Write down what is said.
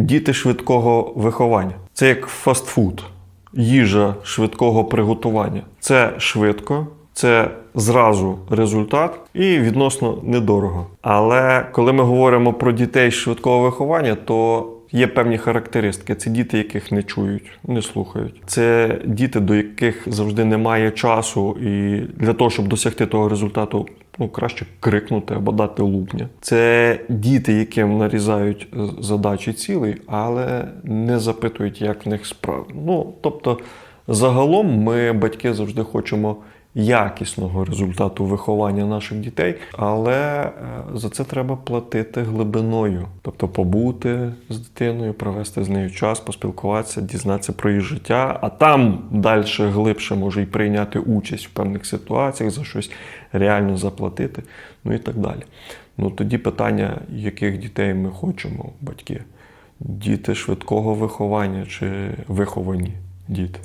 Діти швидкого виховання. Це як фастфуд, їжа швидкого приготування. Це швидко, це зразу результат і відносно недорого. Але коли ми говоримо про дітей швидкого виховання, то Є певні характеристики. Це діти, яких не чують, не слухають. Це діти, до яких завжди немає часу, і для того, щоб досягти того результату, ну краще крикнути або дати лупня. Це діти, яким нарізають е, задачі цілий, але не запитують, як в них справи. Ну тобто, загалом, ми, батьки, завжди хочемо. Якісного результату виховання наших дітей, але е, за це треба платити глибиною, тобто побути з дитиною, провести з нею час, поспілкуватися, дізнатися про її життя, а там далі глибше може й прийняти участь в певних ситуаціях, за щось реально заплатити, ну і так далі. Ну тоді питання, яких дітей ми хочемо, батьки: діти швидкого виховання чи виховані діти.